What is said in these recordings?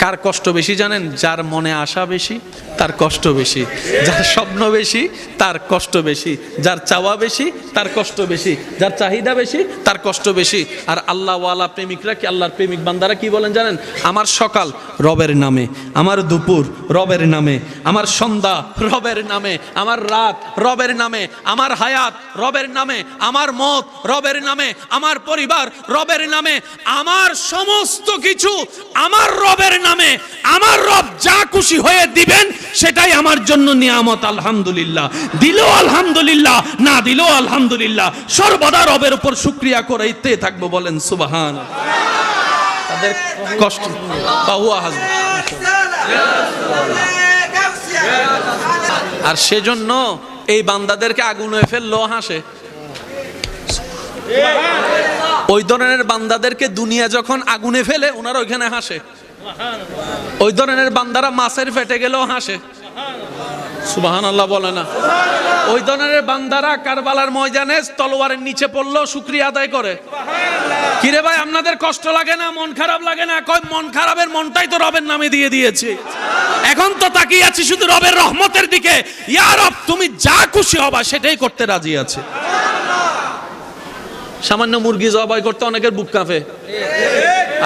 কার কষ্ট বেশি জানেন? যার মনে আশা বেশি, তার কষ্ট বেশি। যার স্বপ্ন বেশি, তার কষ্ট বেশি। যার চাওয়া বেশি, তার কষ্ট বেশি। যার চাহিদা বেশি, তার কষ্ট বেশি। আর আল্লাহওয়ালা প্রেমিকরা কি আল্লাহর প্রেমিক বান্দারা কি বলেন জানেন? আমার সকাল রবের নামে, আমার দুপুর রবের নামে, আমার সন্ধ্যা রবের নামে, আমার রাত রবের নামে, আমার হায়াত রবের নামে, আমার মত রবের নামে, আমার পরিবার রবের নামে, আমার সমস্ত কিছু আমার রবের নামে। আমার রব যা খুশি হয়ে দিবেন, সেটাই আমার জন্য নিয়ামত, আলহামদুলিল্লাহ। দিলেও আলহামদুলিল্লাহ, না দিলেও আলহামদুলিল্লাহ। সর্বদা রবের উপর শুক্রিয়া করাইতে থাকব, বলেন সুবাহান কষ্ট। আর সেজন্য এই বান্দাদেরকে আগুন ফেলল হাসে। ওই ধরনের বান্দাদেরকে দুনিয়া যখন আগুনে ফেলে, ওনারা ওইখানে হাসে। ওই ধরনের বান্দারা মাছের ফেটে গেলেও হাসে। সুবাহান আল্লাহ বলে না। ওই ধরনের বান্দারা কারবালার ময়দানে তলোয়ারের নিচে পড়লেও শুক্রিয়া আদায় করে। কিরে ভাই, আপনাদের কষ্ট লাগে না? মন খারাপ লাগে না? কয়, মন খারাপের মনটাই তো রবের নামে দিয়ে দিয়েছে। এখন তো তাকিয়ে আছি শুধু রবের রহমতের দিকে। ইয়া রব, তুমি যা খুশি হবা সেটাই করতে রাজি আছে। সামান্য মুরগি জবাই করতে অনেকের বুক কাঁপে।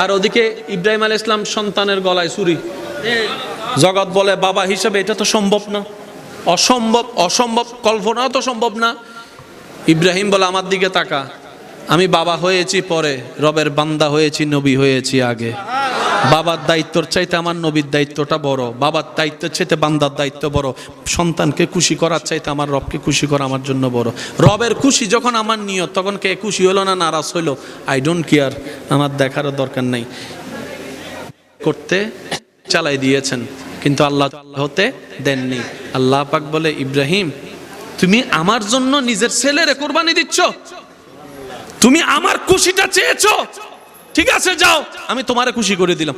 আর ওদিকে ইব্রাহিম আল ইসলাম সন্তানের গলায় চুরি। জগৎ বলে, বাবা হিসেবে এটা তো সম্ভব না। অসম্ভব অসম্ভব, কল্পনাও তো সম্ভব না। ইব্রাহিম বলে, আমার দিকে তাকা। আমি বাবা হয়েছি পরে, রবের বান্দা হয়েছি, নবী হয়েছি আগে। বাবার দায়িত্বর চাইতে আমার নবীর দায়িত্বটা বড়। বাবার দায়িত্বের চাইতে বান্দার দায়িত্ব বড়। সন্তানকে খুশি করার চাইতে আমার রবকে খুশি করা আমার জন্য বড়। রবের খুশি যখন আমার নিয়ত, তখন কে খুশি হলো না নারাজ হইল আই ডোন্ট কেয়ার আমার দেখারও দরকার নেই। করতে চালাই দিয়েছেন, কিন্তু আল্লাহ হতে দেননি। আল্লাহ পাক বলে, ইব্রাহিম, তুমি আমার জন্য নিজের ছেলেরে কোরবানি দিচ্ছ? তুমি আমার খুশিটা চেয়েছো? ঠিক আছে, যাও। আমি তোমারে খুশি করে দিলাম।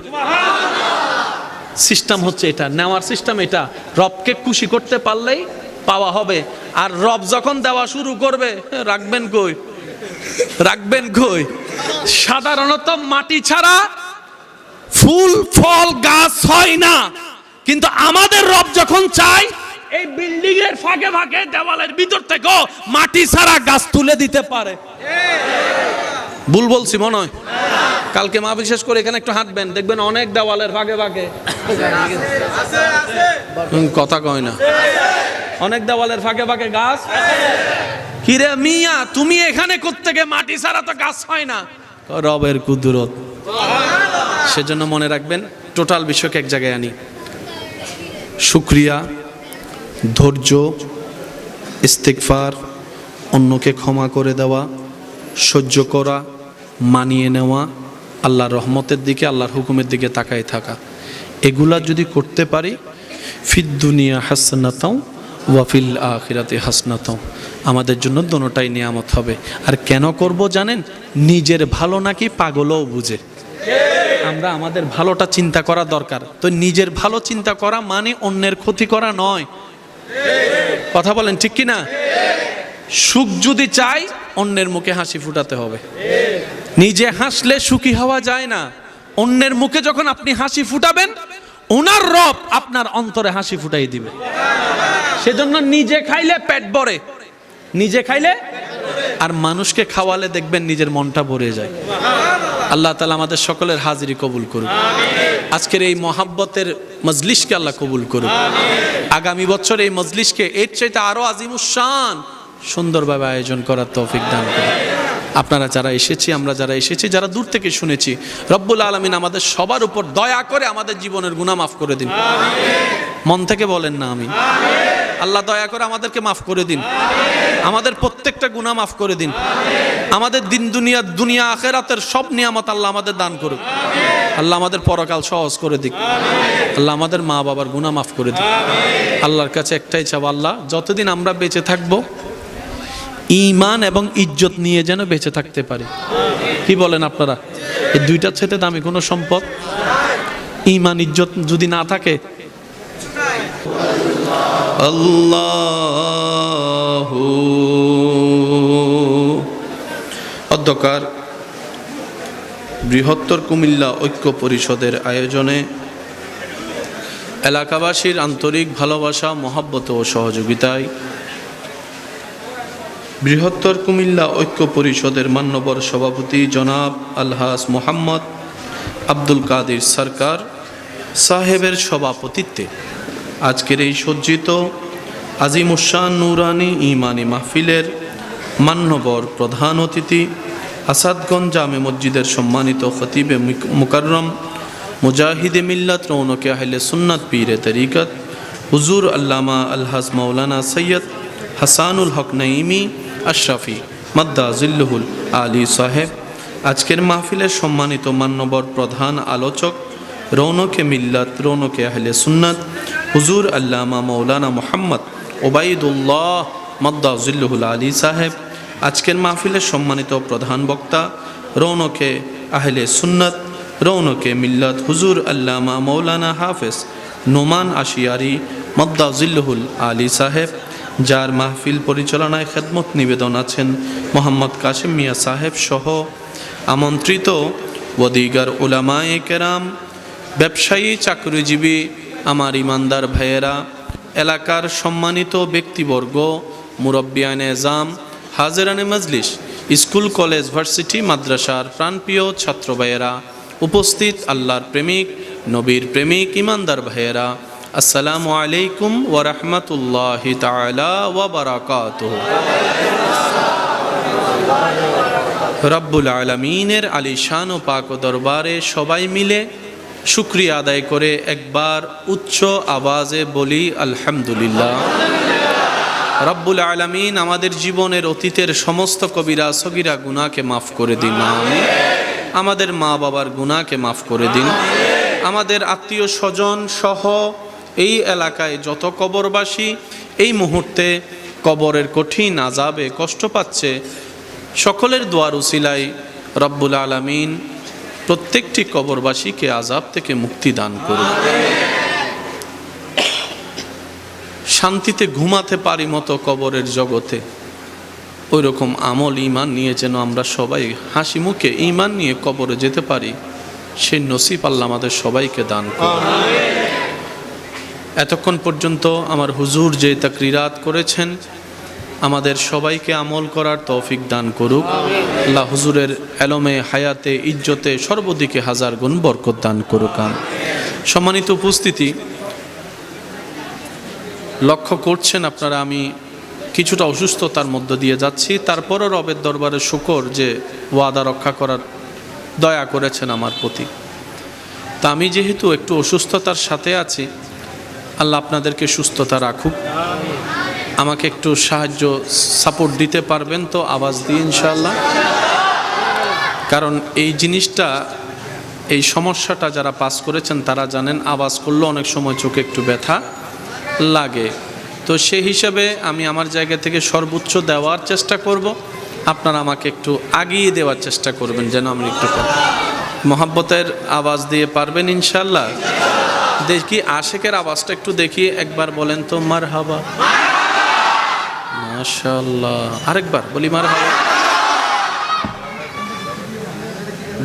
সিস্টেম হচ্ছে এটা। নেওয়ার সিস্টেম এটা। রবকে খুশি করতে পারলেই পাওয়া হবে। আর রব যখন দেওয়া শুরু করবে, রাখবেন কই? রাখবেন কই? সাধারণত মাটি ছাড়া ফুল, ফল, গাছ হয় না। কিন্তু আমাদের রব যখন চায়, এই বিল্ডিং এর ফাঁকে ফাঁকে দেওয়ালের ভিতর থেকেও মাটি ছাড়া গাছ তুলে দিতে পারে। ভুল বলছি মনে হয়। কালকে মা বিশেষ করে এখানে একটু হাঁটবেন, দেখবেন অনেক দেওয়ালের ফাঁকে ফাঁকে কথা কয় না। অনেক দেওয়ালের ফাঁকে ফাঁকে গাছ। কিরে মিয়া, তুমি এখানে কোত্থেকে মাটি ছাড়া তো গাছ হয় না? রবের কুদরত। সেজন্য মনে রাখবেন, টোটাল বিশ্বকে এক জায়গায় আনি। শুক্রিয়া, ধৈর্য ইস্তেকফার অন্যকে ক্ষমা করে দেওয়া, সহ্য করা মানিয়ে নেওয়া, আল্লাহর রহমতের দিকে, আল্লাহর হুকুমের দিকে তাকায় থাকা। এগুলা যদি করতে পারি, ফিদ দুনিয়া হাসনাতাও ওয়াফিল আখিরাতে হাসনাতাও। আমাদের জন্য দোনোটাই নিয়ামত হবে। আর কেন করব জানেন? নিজের ভালো নাকি পাগলও বুঝে। আমরা আমাদের ভালোটা চিন্তা করা দরকার। তো নিজের ভালো চিন্তা করা মানে অন্যের ক্ষতি করা নয়। কথা বলেন ঠিক কি না সুখ যদি চাই, অন্যের মুখে হাসি ফুটাতে হবে। নিজে হাসলে সুখী হওয়া যায় না। অন্যের মুখে যখন আপনি হাসি ফুটাবেন ওনার রব আপনার অন্তরে হাসি ফুটাই দিবে। সেজন্য নিজে খাইলে পেট ভরে। নিজে খাইলে আর মানুষকে খাওয়ালে দেখবেন নিজের মনটা ভরে যায়। আল্লাহ তালা আমাদের সকলের হাজিরি কবুল করুক। আজকের এই মহাব্বতের মজলিসকে আল্লাহ কবুল করুক। আগামী বছর এই মজলিসকে এর চাইতে আরও আজিমুসান সুন্দরভাবে আয়োজন করার তৌফিক দান করুন আপনারা যারা এসেছি আমরা যারা এসেছি যারা দূর থেকে শুনেছি রব্বুল আলমিন আমাদের সবার উপর দয়া করে আমাদের জীবনের গুণা মাফ করে দিন। মন থেকে বলেন না আমি আল্লাহ দয়া করে আমাদেরকে মাফ করে দিন। আমাদের প্রত্যেকটা গুনাহ মাফ করে দিন। আমাদের দিন দুনিয়া দুনিয়া আখেরাতের সব নিয়ামত আল্লাহ আমাদের দান করুক। আল্লাহ আমাদের পরকাল সহজ করে দিক। আল্লাহ আমাদের মা বাবার গুনাহ মাফ করে দিক। আল্লাহর কাছে একটাই চাব আল্লাহ যতদিন আমরা বেঁচে থাকব ইমান এবং ইজ্জত নিয়ে যেন বেঁচে থাকতে পারি। কি বলেন আপনারা? এই দুইটার সাথে দামি কোনো সম্পদ? ইমান ইজ্জত যদি না থাকে? আল্লাহ অধ্যকার বৃহত্তর কুমিল্লা ঐক্য পরিষদের আয়োজনে এলাকাবাসীর আন্তরিক ভালোবাসা, মহাব্বত ও সহযোগিতায় বৃহত্তর কুমিল্লা ঐক্য পরিষদের মান্যবর সভাপতি জনাব আলহাস মোহাম্মদ আব্দুল কাদির সরকার সাহেবের সভাপতিত্বে। আজকের এই সজ্জিত আজিমুসান নুরানি ইমানি মাহফিলের মান্যবর প্রধান অতিথি আসাদগঞ্জ জামে মসজিদের সম্মানিত খতিবে মুকাররম মুজাহিদে মিল্লাত রৌনকে আহলে সুন্নাত পীরে তরিকত হুজুর আল্লামা আলহাজ মৌলানা সৈয়দ হাসানুল হক নাইমি আশরাফি, মাদ্দা জিল্লুহুল আলী সাহেব। আজকের মাহফিলের সম্মানিত মান্যবর প্রধান আলোচক, রৌনকে মিল্লাত, রৌনকে আহলে সুন্নাত, হুজুর আল্লামা মৌলানা মোহাম্মদ ওবায়দুল্লাহ মদ্দা জিল্লুহুল আলী সাহেব। আজকের মাহফিলের সম্মানিত প্রধান বক্তা, রৌনকে আহলে সুন্নাত, রৌনকে মিল্লাত হুজুর আল্লামা মৌলানা হাফেজ নোমান আশিয়ারি মদ্দা জিল্লুহুল আলী সাহেব। যার মাহফিল পরিচালনায় খেদমত নিবেদন আছেন মোহাম্মদ কাশিম মিয়া সাহেব সহ আমন্ত্রিত ওদিগার ওলামায়ে কেরাম, ব্যবসায়ী, চাকরিজীবী, আমার ইমানদার ভাইয়েরা, এলাকার সম্মানিত ব্যক্তিবর্গ মুরব্বিয়ানে জাম হাজেরানে মজলিস, স্কুল, কলেজ, ভার্সিটি, মাদ্রাসার প্রাণপ্রিয় ছাত্র ভাইয়েরা, উপস্থিত আল্লাহর প্রেমিক, নবীর প্রেমিক, ইমানদার ভাইয়েরা আসসালামু আলাইকুম ওরহমতুল্লাহ তালা ওবরাকাত রব্বুল আলমিনের আলিশান ও পাক দরবারে সবাই মিলে শুক্রিয়া আদায় করে একবার উচ্চ আওয়াজে বলি, আলহামদুলিল্লাহ। রব্বুল আলমিন আমাদের জীবনের অতীতের সমস্ত কবিরা, সগিরা গুনাকে মাফ করে দিন, আমিন। আমাদের মা বাবার গুনাকে মাফ করে দিন। আমাদের আত্মীয় স্বজন সহ এই এলাকায় যত কবরবাসী এই মুহূর্তে কবরের কঠিন আজাবে কষ্ট পাচ্ছে, সকলের দোয়ার উসিলাই রব্বুল আলমিন প্রত্যেকটি কবরবাসীকে আজাব থেকে মুক্তি দান করুন শান্তিতে ঘুমাতে পারি মতো কবরের জগতে। ওই রকম আমল ইমান নিয়ে যেন আমরা সবাই হাসি মুখে ইমান নিয়ে কবরে যেতে পারি, সেই নসিব আল্লাহ আমাদের সবাইকে দান করুন এতক্ষণ পর্যন্ত আমার হুজুর যে তাকরিরাত করেছেন, আমাদের সবাইকে আমল করার তৌফিক দান করুক। আল্লাহ হুজুরের এলমে, হায়াতে, ইজ্জতে সর্বদিকে হাজার গুণ বরকত দান করুক। সম্মানিত উপস্থিতি, লক্ষ্য করছেন আপনারা, আমি কিছুটা অসুস্থতার মধ্য দিয়ে যাচ্ছি। তারপরও রবের দরবারে শুকর যে ওয়াদা রক্ষা করার দয়া করেছেন আমার প্রতি। তা আমি যেহেতু একটু অসুস্থতার সাথে আছি আল্লাহ আপনাদেরকে সুস্থতা রাখুক। আমাকে একটু সাহায্য সাপোর্ট দিতে পারবেন তো? আওয়াজ দিয়ে ইনশাল্লাহ কারণ এই জিনিসটা, এই সমস্যাটা যারা পাস করেছেন, তারা জানেন আওয়াজ করলে অনেক সময় চোখে একটু ব্যথা লাগে। তো সেই হিসাবে আমি আমার জায়গা থেকে সর্বোচ্চ দেওয়ার চেষ্টা করব। আপনারা আমাকে একটু আগিয়ে দেওয়ার চেষ্টা করবেন যেন আমি একটু মহাব্বতের আওয়াজ দিয়ে পারবেন ইনশাল্লাহ দেখি আশেকের আওয়াজটা একটু দেখি, একবার বলেন তো মার হাবা আরেকবার বলি মার হাবা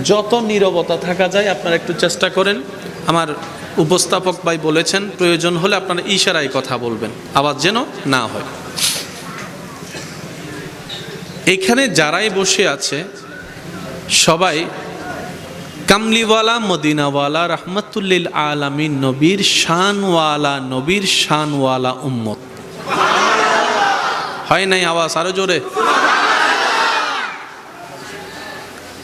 যত নীরবতা থাকা যায়, আপনারা একটু চেষ্টা করেন। আমার উপস্থাপক ভাই বলেছেন, প্রয়োজন হলে আপনারা ইশারায় কথা বলবেন, আওয়াজ যেন না হয়। এখানে যারাই বসে আছে, সবাই কামলিওয়ালা মদিনাওয়ালা রহমতুল্লিল আলমী নবীর শানওয়ালা নবীর শানওয়ালা উম্মত। হয় নাই আওয়াজ আরও জোরে?